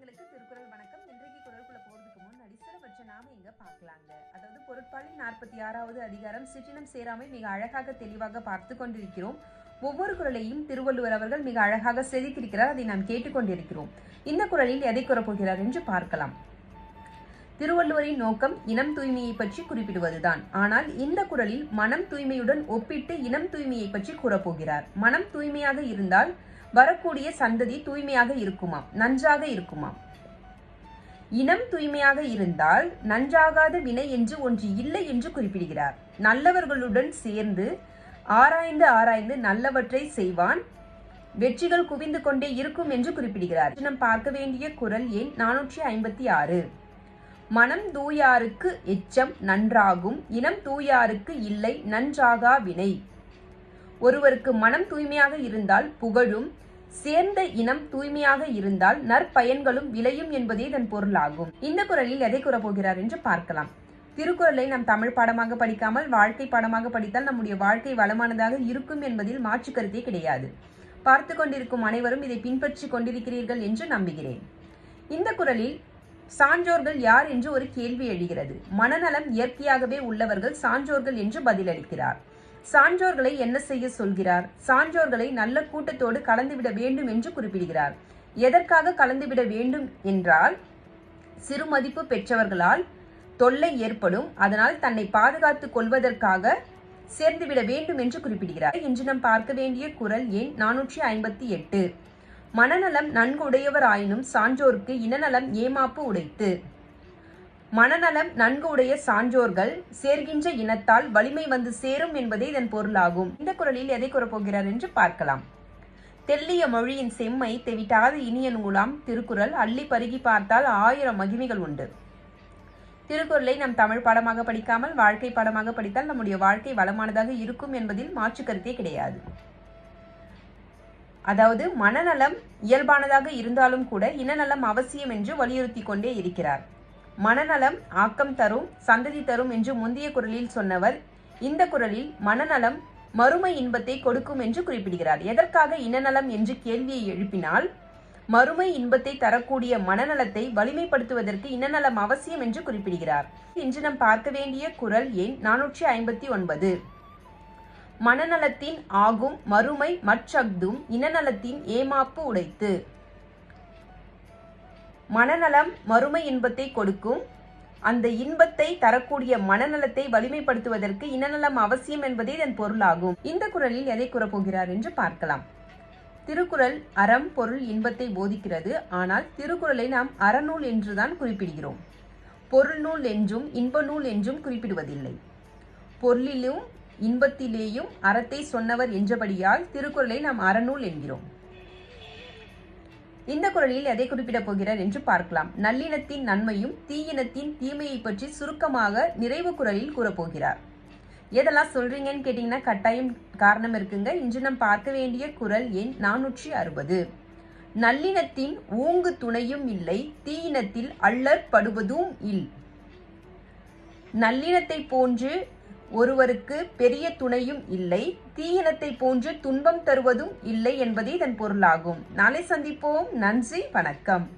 சொந்தங்களுக்கு திருக்குறள் வணக்கம். இன்றைக்கு குரல்குள்ள போறதுக்கு முன்னாடி சிலவற்றை நாம இங்க பார்க்கலாங்க? அதாவது பொருட்பாலின் நாற்பத்தி ஆறாவது அதிகாரம் சிற்றினம் சேராமை மிக அழகாக தெளிவாக பார்த்து கொண்டிருக்கிறோம். ஒவ்வொரு குரலையும் திருவள்ளுவர் அவர்கள் மிக அழகாக செதுக்கியிருக்கிறார். அதை நாம் கேட்டுக்கொண்டிருக்கிறோம் இந்த குரலில் எதை கூறப்போகிறார் என்று பார்க்கலாம். திருவள்ளுவரின் நோக்கம் இனம் தூய்மையை பற்றி குறிப்பிடுவதுதான். ஆனால் இந்த குரலில் மனம் தூய்மையுடன் ஒப்பிட்டு இனம் தூய்மையை பற்றி கூறப்போகிறார். மனம் தூய்மையாக இருந்தால் வரக்கூடிய சந்ததி தூய்மையாக இருக்குமாம். நன்றாக இருக்குமாம். இனம் தூய்மையாக இருந்தால் நன்றாகாத வினை என்று ஒன்று இல்லை என்று குறிப்பிடுகிறார். நல்லவர்களுடன் சேர்ந்து ஆராய்ந்து ஆராய்ந்து நல்லவற்றை செய்வான். வெற்றிகள் குவிந்து கொண்டே இருக்கும் என்று குறிப்பிடுகிறார். நாம் பார்க்க வேண்டிய குரல் எண் நானூற்றி ஐம்பத்தி ஆறு மனம் தூயாருக்கு எச்சம் நன்றாகும் இனம் தூயாருக்கு இல்லை நன்றாகா வினை? ஒருவருக்கு மனம் தூய்மையாக இருந்தால் புகழும் சேர்ந்த இனம் தூய்மையாக இருந்தால் நற்பயன்களும் விளையும் என்பதே இதன் பொருளாகும். இந்த குரலில் எதை கூறப்போகிறார் என்று பார்க்கலாம். திருக்குறளை நாம் தமிழ் பாடமாக படிக்காமல் வாழ்க்கை பாடமாக படித்தால் நம்முடைய வாழ்க்கை வளமானதாக இருக்கும் என்பதில் மாற்று கருத்தே கிடையாது. பார்த்து கொண்டிருக்கும் அனைவரும் இதை பின்பற்றி கொண்டிருக்கிறீர்கள் என்று நம்புகிறேன். இந்த குரலில் சான்றோர்கள் யார் என்று ஒரு கேள்வி எழுகிறது. மனநலம் இயற்கையாகவே உள்ளவர்கள் சான்றோர்கள் என்று பதிலளிக்கிறார். சான்றோர்களை என்ன செய்ய சொல்கிறார்? சான்றோர்களை நல்ல கூட்டத்தோடு கலந்துவிட வேண்டும் என்று குறிப்பிடுகிறார். எதற்காக கலந்துவிட வேண்டும் என்றால் சிறு மதிப்பு பெற்றவர்களால் தொல்லை ஏற்படும். அதனால் தன்னை பாதுகாத்துக் கொள்வதற்காக சேர்ந்துவிட வேண்டும் என்று குறிப்பிடுகிறார். இன்று நாம் பார்க்க வேண்டிய குரல் எண் நானூற்றி ஐம்பத்தி எட்டு. மனநலம் நன்கு உடையவராயினும் சான்றோருக்கு இனநலம் ஏமாப்பு உடைத்து. மனநலம் நன்கு உடைய சான்றோர்கள் சேர்கின்ற இனத்தால் வலிமை வந்து சேரும் என்பதே இதன் பொருளாகும். இந்த குரலில் எதை கூறப்போகிறார் என்று பார்க்கலாம். தெல்லிய மொழியின் செம்மை தெவிட்டாத இனிய நூலாம் திருக்குறள் அள்ளி பருகி பார்த்தால் ஆயிரம் மகிமைகள் உண்டு. திருக்குறளை நம் தமிழ் பாடமாக படிக்காமல் வாழ்க்கை பாடமாக படித்தால் நம்முடைய வாழ்க்கை வளமானதாக இருக்கும் என்பதில் மாற்று கருத்தே கிடையாது. அதாவது மனநலம் இயல்பானதாக இருந்தாலும் கூட இனநலம் அவசியம் என்று வலியுறுத்தி கொண்டே இருக்கிறார். மனநலம் ஆக்கம் தரும் சந்ததி தரும் என்று முந்தைய குரலில் சொன்னவர். இந்த குரலில் மனநலம் மறுமை இன்பத்தை கொடுக்கும் என்று குறிப்பிடுகிறார். எதற்காக இனநலம் என்று கேள்வியை எழுப்பினால் மறுமை இன்பத்தை தரக்கூடிய மனநலத்தை வலிமைப்படுத்துவதற்கு இனநலம் அவசியம் என்று குறிப்பிடுகிறார். இன்று நாம் பார்க்க வேண்டிய குரல் எண் நானூற்றி ஐம்பத்தி ஒன்பது. மனநலத்தின் ஆகும் மறுமை மற்றஃதும் இனநலத்தின் ஏமாப்பு உடைத்து. மனநலம் மறுமை இன்பத்தை கொடுக்கும். அந்த இன்பத்தை தரக்கூடிய மனநலத்தை வலிமைப்படுத்துவதற்கு இனநலம் அவசியம் என்பதே இதன் பொருளாகும். இந்த குரலில் எதை கூறப்போகிறார் என்று பார்க்கலாம். திருக்குறள் அறம் பொருள் இன்பத்தை போதிக்கிறது. ஆனால் திருக்குறளை நாம் அறநூல் என்றுதான் குறிப்பிடுகிறோம். பொருள் நூல் என்றும் இன்ப நூல் என்றும் குறிப்பிடுவதில்லை. பொருளிலும் இன்பத்திலேயும் அறத்தை சொன்னவர் என்றபடியால் திருக்குறளை நாம் அறநூல் என்கிறோம். இந்த குரலில் எதை குறிப்பிடப் போகிறார் என்று பார்க்கலாம். நல்லினத்தின் நன்மையும் தீயினத்தின் தீமையை பற்றி சுருக்கமாக நிறைவு குரலில் கூறப்போகிறார். எதெல்லாம் சொல்றீங்கன்னு கேட்டீங்கன்னா கட்டாயம் காரணம் இருக்குங்க. இன்று நாம் பார்க்க வேண்டிய குரல் எண் நானூற்றி அறுபது. நல்லினத்தின் ஊங்கு துணையும் இல்லை தீயினத்தில் அள்ளற்படுவதும் இல். நல்லினத்தை போன்று ஒருவருக்கு பெரிய துணையும் இல்லை தீயினத்தை போன்று துன்பம் தருவதும் இல்லை என்பதே இதன் பொருளாகும். நாளை சந்திப்போம். நன்றி வணக்கம்.